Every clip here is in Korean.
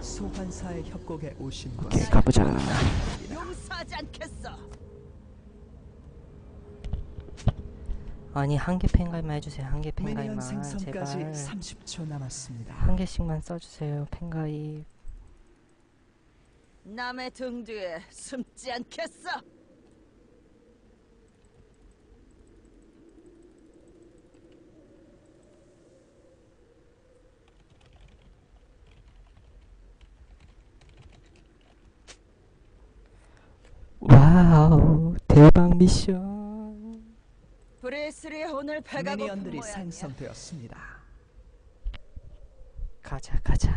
소환사의 협곡에 오신 오케이 것을 가보자 용서하지 않겠어. 아니 한개 펜가이만 해주세요 한 개 미니언 펜가이만 생성까지 제발 30초 남았습니다. 한 개씩만 써주세요 펜가이 남의 등 뒤에 숨지 않겠어. 와우 대박 미션 브레스리 오늘 배가 고픈 미니언들이. 생성되었습니다. 가자 가자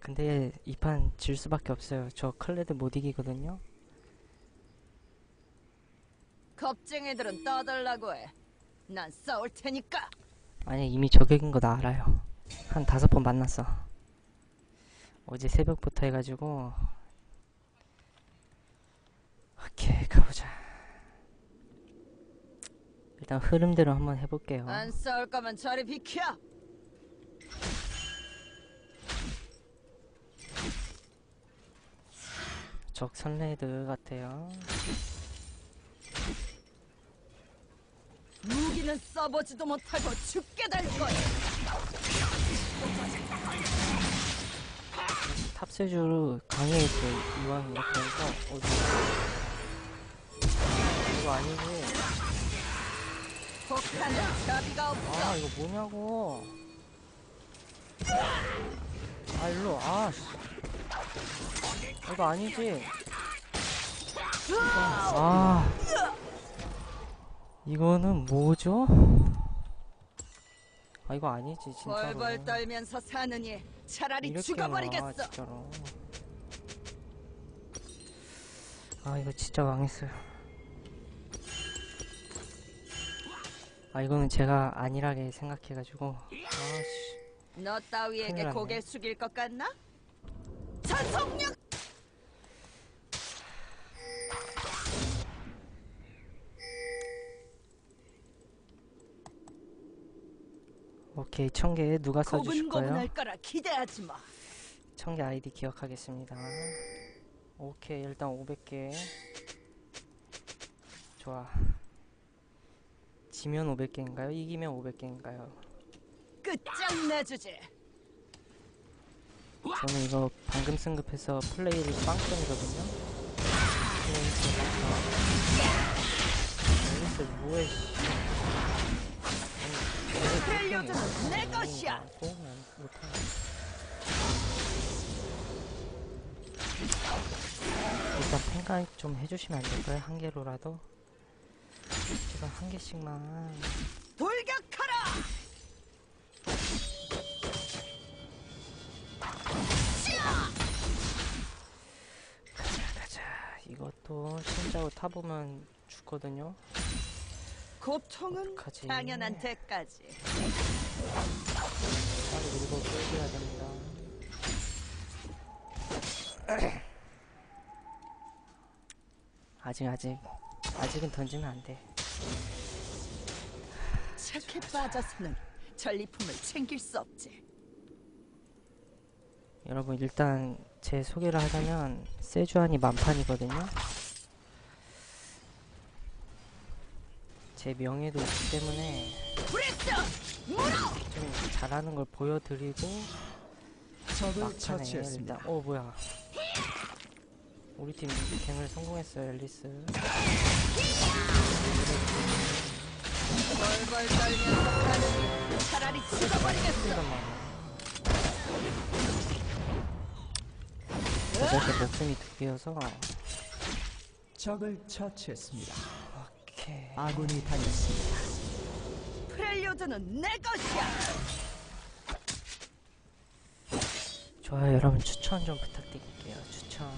근데 이 판 질 수밖에 없어요 저 클레드 못 이기거든요 겁쟁이들은 떠들라고 해. 난 싸울 테니까. 아니 이미 저격인 거 나 알아요 한 다섯 번 만났어 어제 새벽부터 해가지고 오케이 가보자 일단 흐름대로 한번 해볼게요 안 싸울 거면 저리 비켜. 적 선레드 같아요 무기는 써보지도 못하고 죽게 될 거야. 탑세주로 강해있어 이왕 이렇게 해서 어디 이거 없어. 아 이거 뭐냐고. 아 일로 아 씨. 이거 아니지? 아. 이거는 뭐죠? 아 이거 아니지 진짜로. 벌벌 떨면서 사느니 차라리 이렇게 죽어버리겠어. 진짜로. 아 이거 진짜 망했어요 아 이거는 제가 안일하게 생각해가지고 아씨 너 따위에게 큰일 났네. 고개 숙일 것 같나? 전속력 오케이 천개 누가 써주실 거예요? 고분고분할 거라 기대하지 마. 천개 아이디 기억하겠습니다 오케이 일단 500개 좋아 지면 500개인가요? 이기면 500개인가요? 끝장내주지. 저는 이거 방금 승급해서 플레이를 빵점이거든요. 앨리스 뭐해 내 것이야. 일단 팬가입 좀 해주시면 안 될까요? 한 개로라도. 제발 한 개씩만. 돌격하라. 가자. 이것도 신자고 타보면 죽거든요. 어떡하지? 당연한 대가지. 빨리 밀고 끌어야 됩니다. 아직 아직 아직은 던지면 안 돼. 착해 빠져서는 전리품을 챙길 수 없지. 여러분 일단 제 소개를 하자면 세주안이 만판이거든요. 제 명예도 있기 때문에. 좀 잘하는 걸 보여드리고 적을 막판에 처치했습니다. 일단 어 뭐야 우리 팀 갱을 성공했어요 앨리스 벌벌 떨면서 가느니 차라리 죽어버리겠어. 이란 말이야 어차피 목숨이 두 개여서 적을 처치했습니다. 오케이 아군이 당했습니다. 프렐리오드는 내 것이야. 좋아요 여러분 추천 좀 부탁드릴게요 추천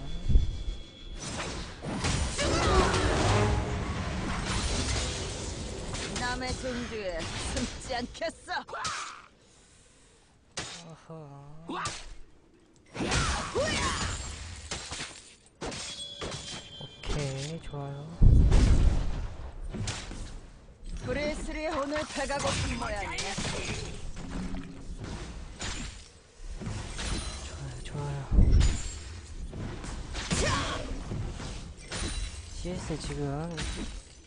남의 종주에 숨지 않겠어. 어허. 오케이 좋아요. 브레스리 오늘 배가 고픈 모양이야. 지금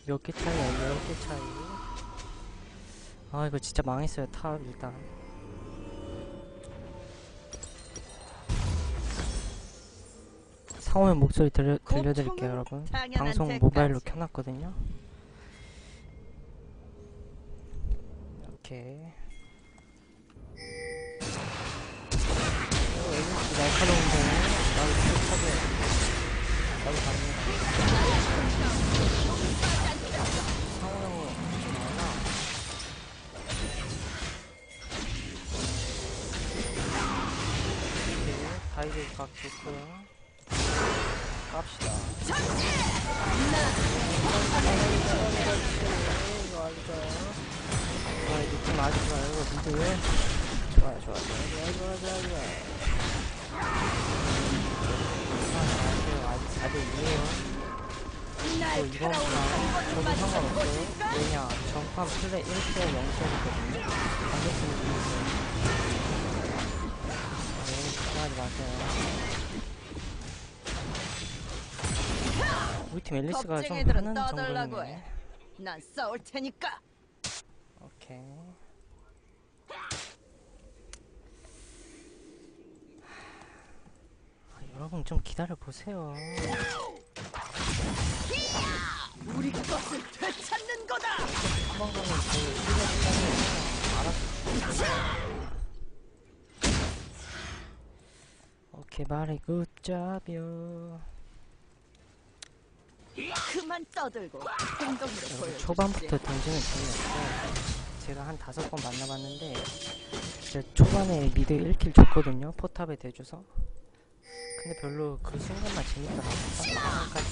몇 개 차이야? 10개 차이. 아, 이거 진짜 망했어요. 탑 일단. 상호의 목소리 들려, 들려드릴게요, 여러분. 방송. 모바일로 켜놨거든요. 이렇게. 오, 에이스 날카로운데. 나도 추적하게. 나도 가능 다이브 각 좋고요. 깝시다. 아, 느낌 아주 좋아요, 미드. 좋아요, 좋아요, 좋아요, 좋아요, 좋아요, 좋아요, 좋아요. 아. 아직 4대 2에요. 또 이번 판 저도 상관없어요. 왜냐, 전판 플레이 1대 0점이거든요. 반대팀이 이겼어요. 걱정하지 마세요. 우리 팀 앨리스가 좀 하는 정도네. 해. 난 싸울 테니까. 오케이. 아, 여러분 좀 기다려 보세요. 우리 것을 되찾는 거다. 한번 가면 그 실력 알아서. 오케 이 말이 굿잡이요. 그만 떠들고 행동으로 보여주지. 초반부터 던지면 재미없어요. 제가 한 다섯 번 만나봤는데 진짜 초반에 미드 1킬 줬거든요. 포탑에 대줘서. 근데 별로 그 순간만. 딱 마지막까지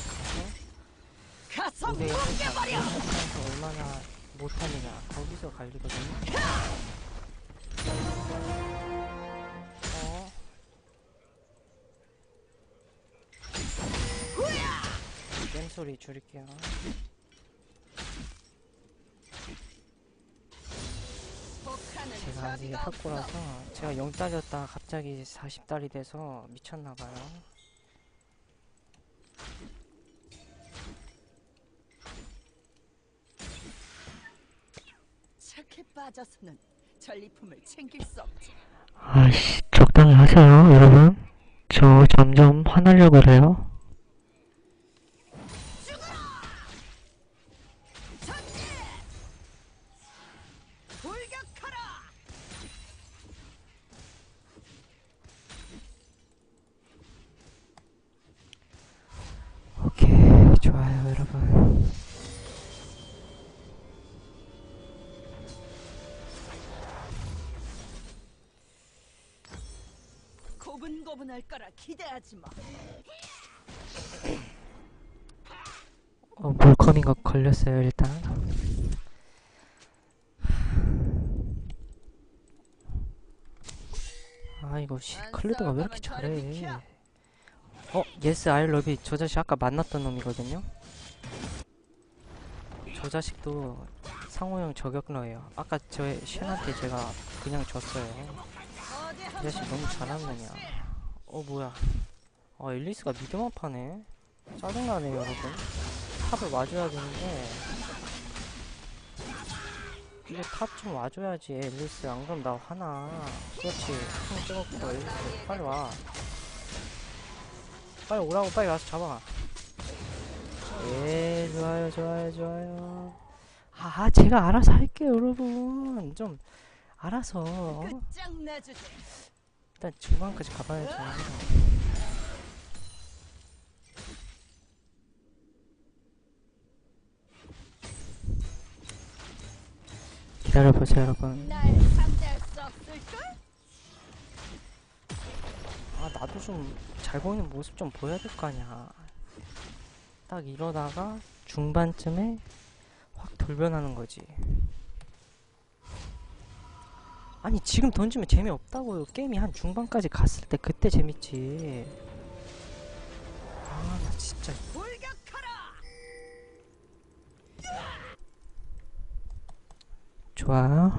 가서 뭉개버려. 한타에서 얼마나 못하느냐 거기서 갈리거든요. 소리 줄일게요. 제가 아직. 학고라서 제가 0달이었다가 갑자기 40달이 돼서 미쳤나봐요. 착해 빠져서는 전리품을 챙길 수 없지. 아이씨, 적당히 하세요, 여러분. 저 점점 화나려고 그래요. 돌격하라! 오케이, 좋아요, 여러분. 고분고분할 거라 기대하지 마. 어, 몰컴인 거 걸렸어요, 일단. 아, 이거, 씨, 안 클루드가 왜 이렇게 잘해. 어, 예스, 아이 러비. 저 자식 아까 만났던 놈이거든요? 저 자식도 상호 형 저격러예요. 아까 저 쉔한테 제가 그냥. 어디 이 자식 너무 잘하는 놈이야. 어, 뭐야. 어, 앨리스가 미드만 파네. 짜증나네, 여러분. 탑을 와줘야 되는데. 이게 탑좀 와줘야지, 앨리스. 안 그럼 나 화나. 그렇지. 형 찍었고, 앨리스. 빨리 와. 빨리 오라고, 빨리 와서 잡아. 예, 좋아요, 좋아요, 좋아요. 아, 제가 알아서 할게요, 여러분. 좀, 알아서. 일단 중간까지 가봐야죠. 기다려보세요, 여러분. 아, 나도 좀 잘 보이는 모습 좀 보여야 될 거 아니야. 딱 이러다가 중반쯤에 확 돌변하는 거지. 아니, 지금 던지면 재미없다고요. 게임이 한 중반까지 갔을 때 그때 재밌지. 아, 나 진짜. 돌격하라! 좋아요.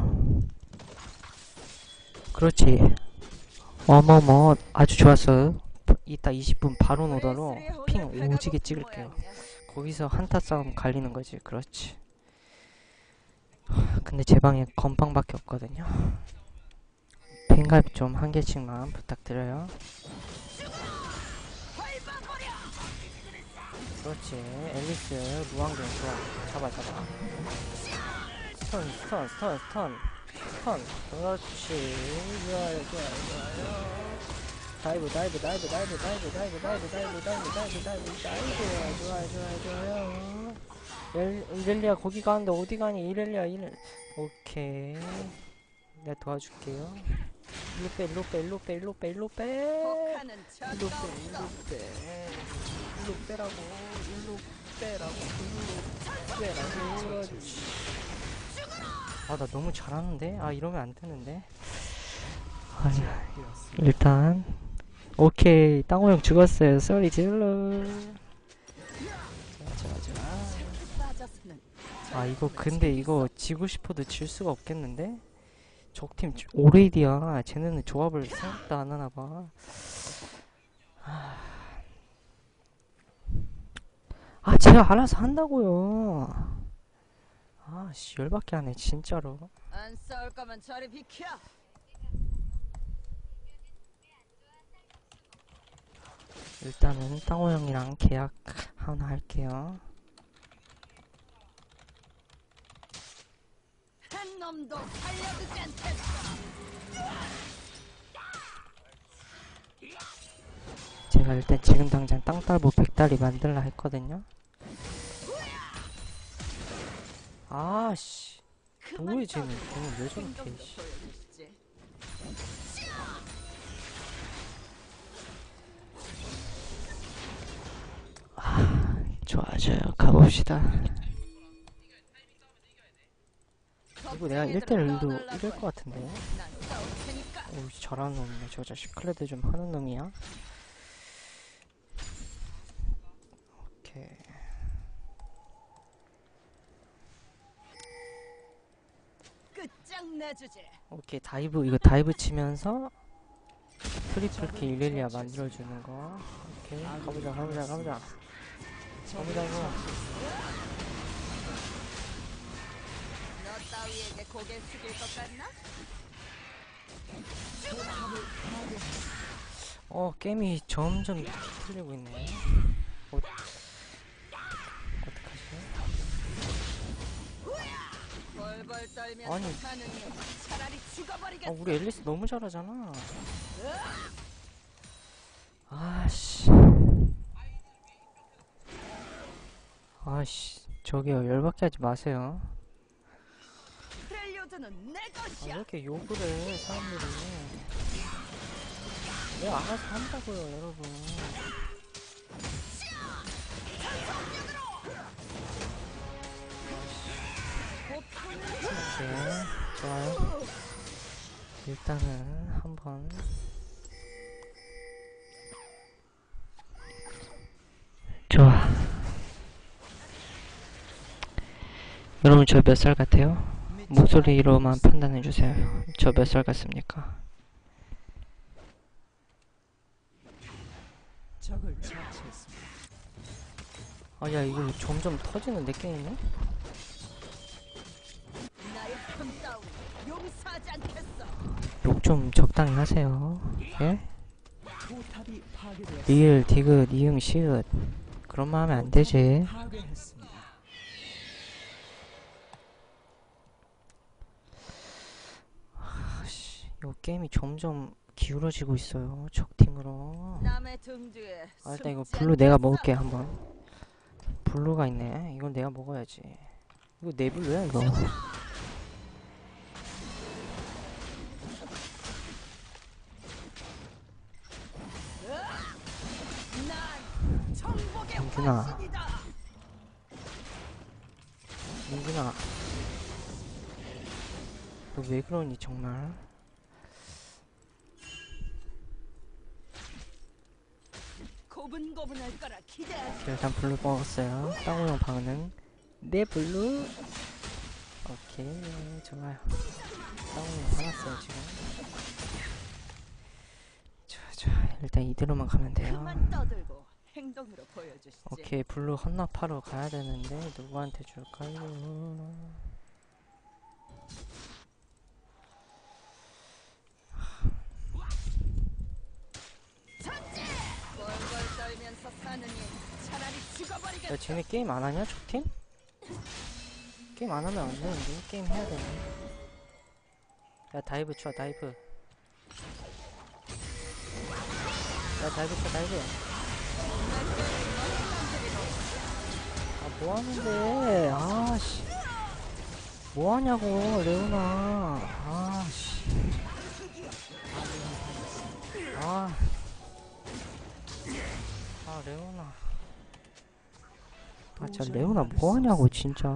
그렇지. 어머머, 아주 좋았어요. 이따 20분 바로 노더로 핑 오지게 찍을게요. 거기서 한타 싸움 갈리는 거지. 그렇지. 하, 근데 제 방에 건빵밖에 없거든요. 팬가입 좀한 개씩만 부탁드려요. 그렇지. 앨리스, 루앙등 좋아. 잡아, 잡아. 스턴, 스턴, 스턴, 스턴. 스턴. 그렇지. 좋아요, 좋아요, 좋아요. 다이브, 다이브, 다이브, 다이브, 다이브, 다이브, 다이브, 다이브, 다이브, 다이브, 다이브, 다이브. 좋아요, 좋아요, 좋아요. 엘, 이렐리아 거기 가는데 어디 가니? 이렐리아, 이렐. 오케이. 내가 도와줄게요. 일로 빼, 일로 빼, 일로 빼, 일로 빼, 일로 빼. 일로 빼, 일로 빼. 일로 빼라고, 일로 빼라고, 일로 빼라고. 그렇지. 아, 나 너무 잘하는데? 아, 이러면 안 되는데? 아, 되었습니다. 일단 오케이. 땅호 형 죽었어요. 쏘리 질러 아 이거 근데 이거 지고 싶어도 질 수가 없겠는데? 적팀 주- 오레이디야. 쟤네는 조합을 생각도 안 하나봐. 아 제가 알아서 한다고요 아 씨 열받게 하네 진짜로 안 싸울 거면 저리 비켜. 일단은 땅호 형이랑 계약 하나 할게요 한 놈도 살려두지 않겠어. 제가 일단 지금 당장 땅딸보 백다리 만들라 했거든요. 아씨, 뭐해 쟤는? 쟤는 왜 저렇게? 보여주시지. 좋아져요. 가봅시다. 이거 내가 1대1도 이길 것 같은데. 오, 잘하는 놈이네. 저 자식 클레드 좀 하는 놈이야. 오케이. 오케이 다이브 이거 다이브 치면서 트리플 킬 일렐리아 만들어주는 거. 오케이 가보자 가보자 가보자. 가보자고. 어 게임이 점점 틀리고 있네. 벌벌 떨면서 아니. 차라리. 아 우리 앨리스 너무 잘하잖아. 아씨. 아씨 저기요 열받게 하지 마세요. 프렐리오드는 내 아, 왜 것이야. 이렇게 욕을 해 사람들이. 내가 알아서 한다고요 여러분. 오케이 좋아요. 일단은 한번 좋아. 여러분 저 몇 살 같아요? 목소리로만 판단해 주세요. 저 몇 살 같습니까? 적을 처치했습니다. 아야 이거 점점 터지는 내 게임이네? 좀 적당히 하세요. 예? 리을, 디귿, 이응, 시읒 그런 말 하면 안 되지. 아씨, 게임이 점점 기울어지고 있어요. 적팀으로. 아 일단 이거 블루 내가. 먹을게 한번. 블루가 있네. 이건 내가 먹어야지. 이거 내 블루야 이거. 민준아. 민준아. 너 왜 그러니 정말? 고분고분할 거라 기대하지. 일단 블루 먹었어요. 땅우형 방은 내 블루. 오케이 좋아요. 땅우형 화났어요 지금. 좋아 좋아 일단 이대로만 가면 돼요. 그만 떠들고 행동. 행동으로 보여주시지. 오케이 블루 헌납하러 가야 되는데 누구한테 줄까요? 야 쟤네 게임 안 하냐 적팀? 게임 안 하면 안 되는데 게임 해야 되네 야 다이브 쳐 다이브 야 다이브 쳐 다이브 뭐하는데? 아씨. 뭐하냐고 레오나. 아씨. 아, 아 레오나. 아 진짜 레오나 뭐하냐고 진짜.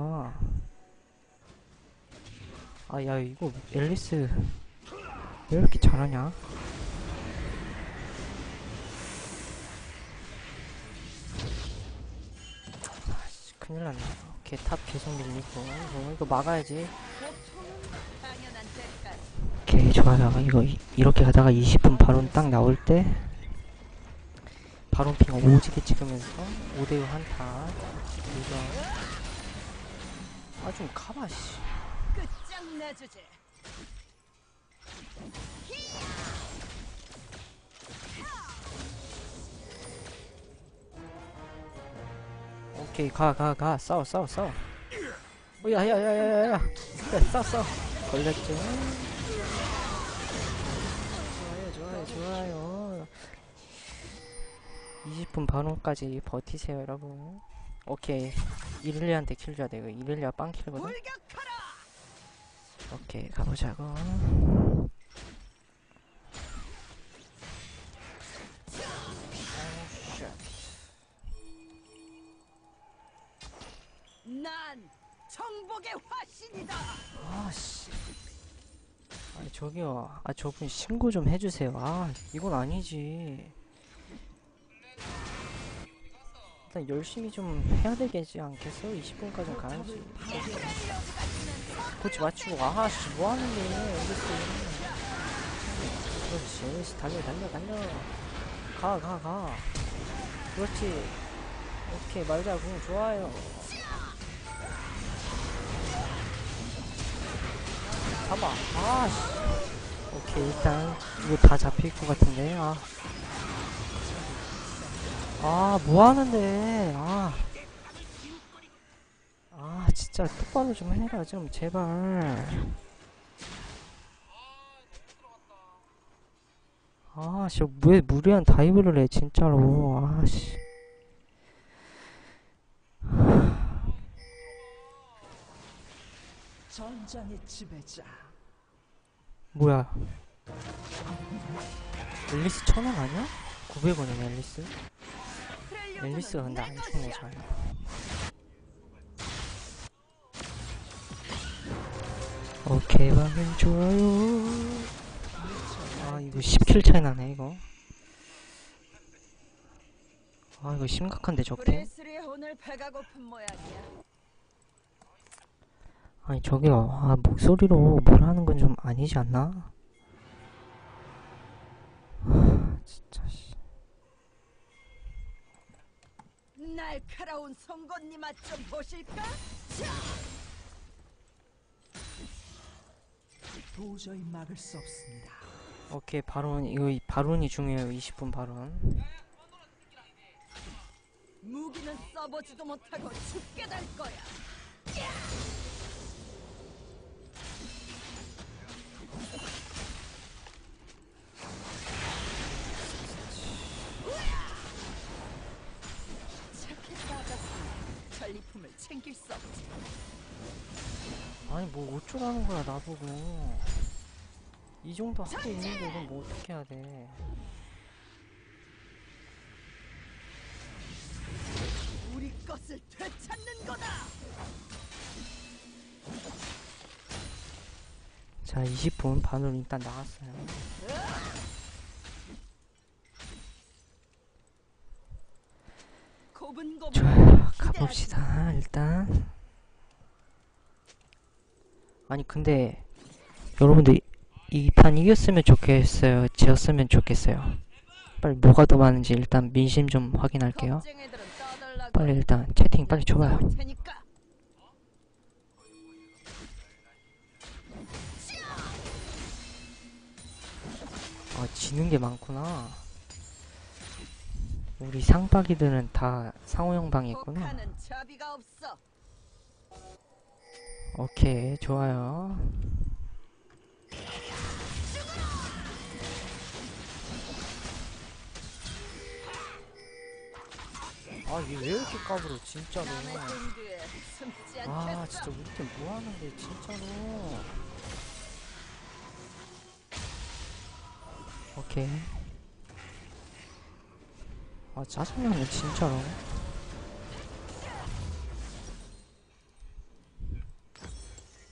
아 야 이거 앨리스 왜 이렇게 잘하냐 큰일 났네. 오케이 탑 계속 밀리고. 이거, 이거 막아야지. 오케이 좋아요 이거 이, 이렇게 가다가 20분 바론 딱 나올 때 바론 핑 오지게 찍으면서 5대5 한타. 이거. 아좀 가봐 씨. 끝장내주지. 오케이 가 가 가. 싸워 싸워 싸워. 어, 야야야야야야. 그래 싸워 싸워. 걸렸죠 좋아요 좋아요 좋아요. 20분 반후까지 버티세요 여러분. 오케이. 이릴리한테 킬 줘야 돼 이거. 이릴리아 빵킬거든. 오케이 가보자고 정복의 화신이다. 아씨. 아니 저기요. 아 저분 신고 좀 해주세요. 아 이건 아니지. 일단 열심히 좀 해야 되겠지 않겠어? 20분까지 가야지. 코치 맞추고. 아씨 뭐하는데 여기서 그렇지. 앨리스 달려 달려 달려. 가가 가. 그렇지. 오케이 말자. 궁 좋아요 잡아. 아씨. 오케이 일단 이거 다 잡힐 것 같은데. 아. 아 뭐하는데. 아. 아 진짜 똑바로 좀 해라 좀 제발. 아씨 왜 무리한 다이브를 해 진짜로. 아씨 전장의 지배자. 뭐야? 앨리스 천원 아니야? 900원이네 앨리스. 앨리스가 근데 안 죽네 잘. 오케이 방금 좋아요. 아 이거 10킬 차이 나네 이거. 아 이거 심각한데 적팀 브레스리 오늘 배가 고픈 모양이야. 아니 저기요 아 목소리로 뭘 하는 건 좀 아니지 않나? 하, 진짜 씨. 날카로운 송곳니 맛좀 보실까? 도저히 막을 수 없습니다. 오케이 바론 이거 이- 바론이 중요해요 20분 바론 무기는 써보지도 못하고 죽게 될 거야. 착 전리품을 챙길 수 없지. 아니 뭐 어쩌라는 거야 나보고 이 정도 하고 있는데 이건 뭐 어떻게 해야 돼 우리 것을 되찾는 거다. 자 20분 반으로 일단 나왔어요. 좋아요 가봅시다 일단 아니 근데 여러분들 이 판 이겼으면 좋겠어요 지었으면 좋겠어요 빨리 뭐가 더 많은지 일단 민심 좀 확인할게요. 빨리 일단 채팅 빨리 줘봐요. 아 지는 게 많구나. 우리 상박이들은 다 상호형 방에 있구나. 오케이 좋아요. 아 얘 왜 이렇게 까불어 진짜로. 아. 진짜 우리 팀 뭐하는데 진짜로. 오케이. 아 짜증나네 진짜로.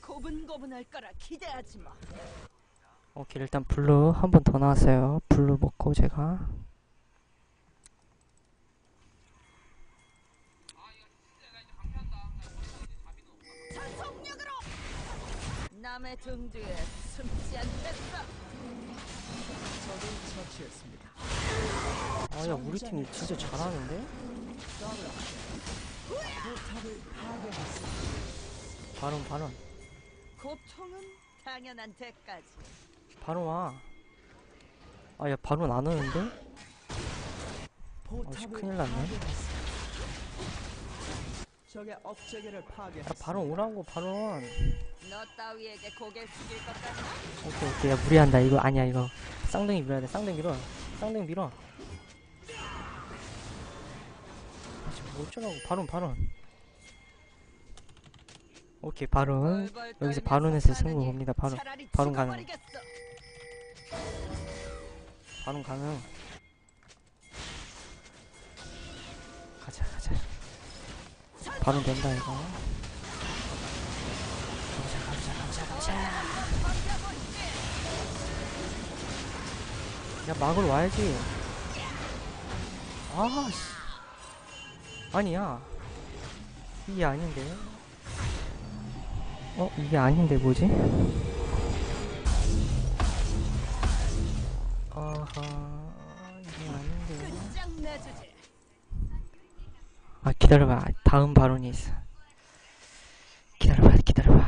고분고분할 거라 기대하지 마. 오케이 일단 블루 한 번 더 나왔어요. 블루 먹고 제가. 남의 등 뒤에 숨지 처치했습니다. 아야 우리 팀 진짜 잘하는데? 바론 바론 고통은 당연한 대가지. 바론 와. 아야 바론 안 오는데? 포탑을 큰일 났네. 적의 업체계를 야 파괴했습니다. 바론 오라고 바론. 너 따위에게 고개 숙일 것 같나? 오케이 오케이 야 무리한다 이거 아니야 이거 쌍둥이 밀어야 돼 쌍둥이 밀어 쌍둥이 밀어. 아 지금 뭐 어쩌라고 바론 바론. 오케이 바론 벌벌 여기서 바론에서 사느니 승부 봅니다 바론 차라리 바론 가능. 바론 가능. 가자 가자. 바론 된다 이거. 가자 가자 가자 가자. 야 막으러 와야지. 아 씨. 아니야. 이게 아닌데. 어 이게 아닌데 뭐지? 기다려봐. 다음 발언이 있어. 기다려봐 기다려봐.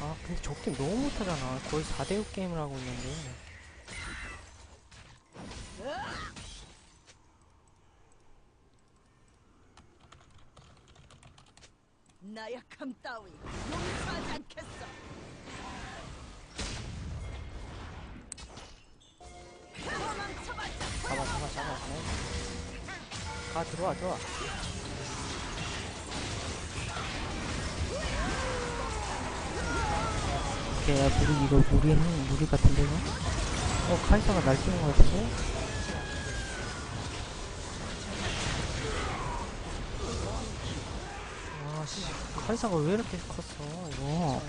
아 근데 저 게임 너무 못하잖아. 거의 4대6 게임을 하고 있는데 나약함 따위 용서하지 않겠어. 도망쳐봤자 잡아 잡아 잡아 가 들어와 들어와. 오케이 야 무리 이거 무리 한 무리 같은데 이거 어 카이사가 날뛰는 거 같은데 아씨 카이사가 왜 이렇게 컸어 이거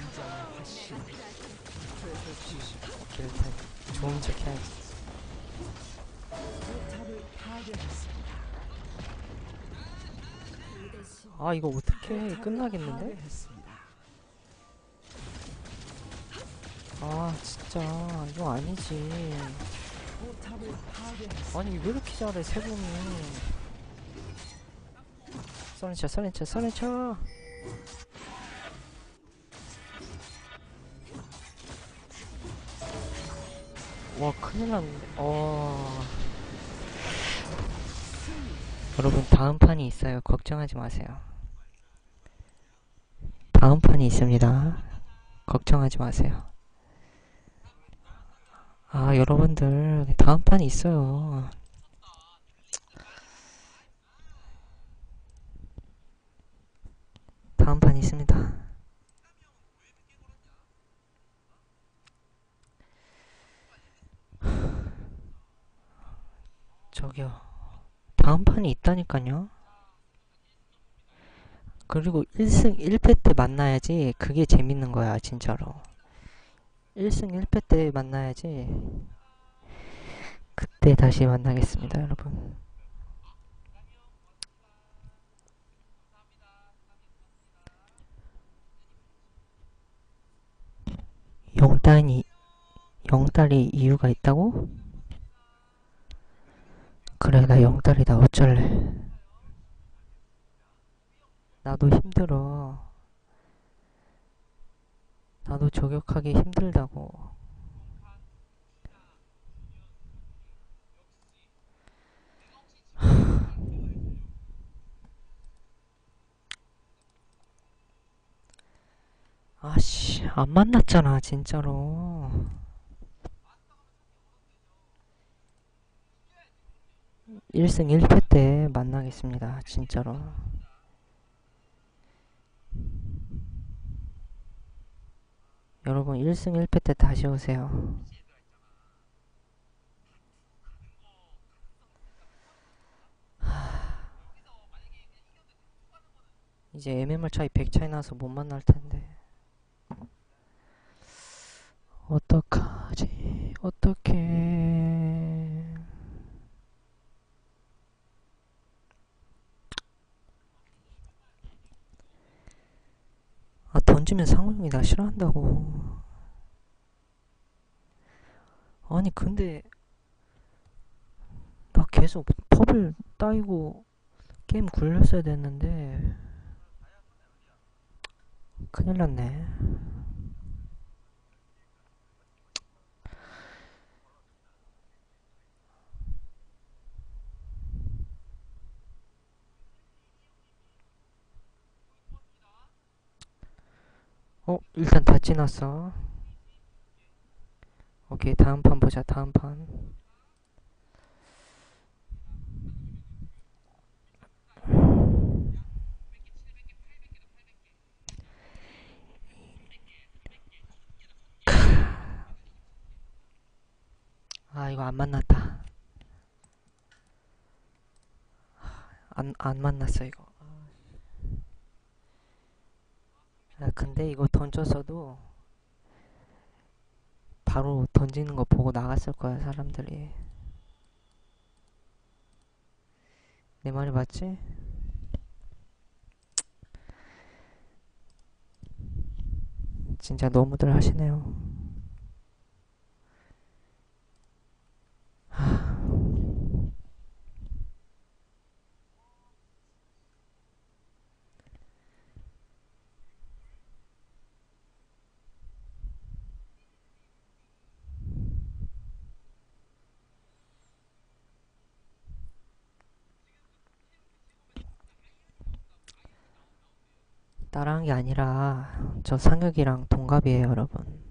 오케이 일단 좋은 척 해야지. 아 이거 어떻게 끝나겠는데? 아 진짜 이거 아니지. 아니 왜 이렇게 잘해 세븐이 써렌쳐 써렌쳐 써렌쳐 와 큰일 났는데. 어. 여러분 다음 판이 있어요. 걱정하지 마세요. 다음 판이 있습니다. 걱정하지 마세요. 아 여러분들 다음 판이 있어요 다음 판 있습니다. 저기요. 다음 판이 있다니까요. 그리고 1승 1패 때 만나야지 그게 재밌는 거야 진짜로. 1승 1패 때 만나야지 그때 다시 만나겠습니다 여러분 일 단이 0달이 이유가 있다고? 그래 나 0달이다. 어쩔래? 나도 힘들어. 나도 저격하기 힘들다고 아씨 안 만났잖아 진짜로. 1승 1패 때 만나겠습니다 진짜로. 여러분 1승 1패 때 다시 오세요. 하... 이제 MMR 차이 100 차이 나서 못 만날 텐데 어떡하지? 어떡해? 아 던지면 상호형이 나 싫어한다고. 아니 근데 나 계속 펍을 따이고 게임 굴렸어야 됐는데 큰일 났네 어, 일단 다 지났어. 오케이, 다음 판 보자, 다음 판. 아, 이거 안 만났다. 안, 안 만났어, 이거. 아, 근데 이거 던졌어도 바로 던지는 거 보고 나갔을 거야, 사람들이. 내 말이 맞지? 진짜 너무들 하시네요. 따라한 게 아니라 저 상혁이랑 동갑이에요, 여러분.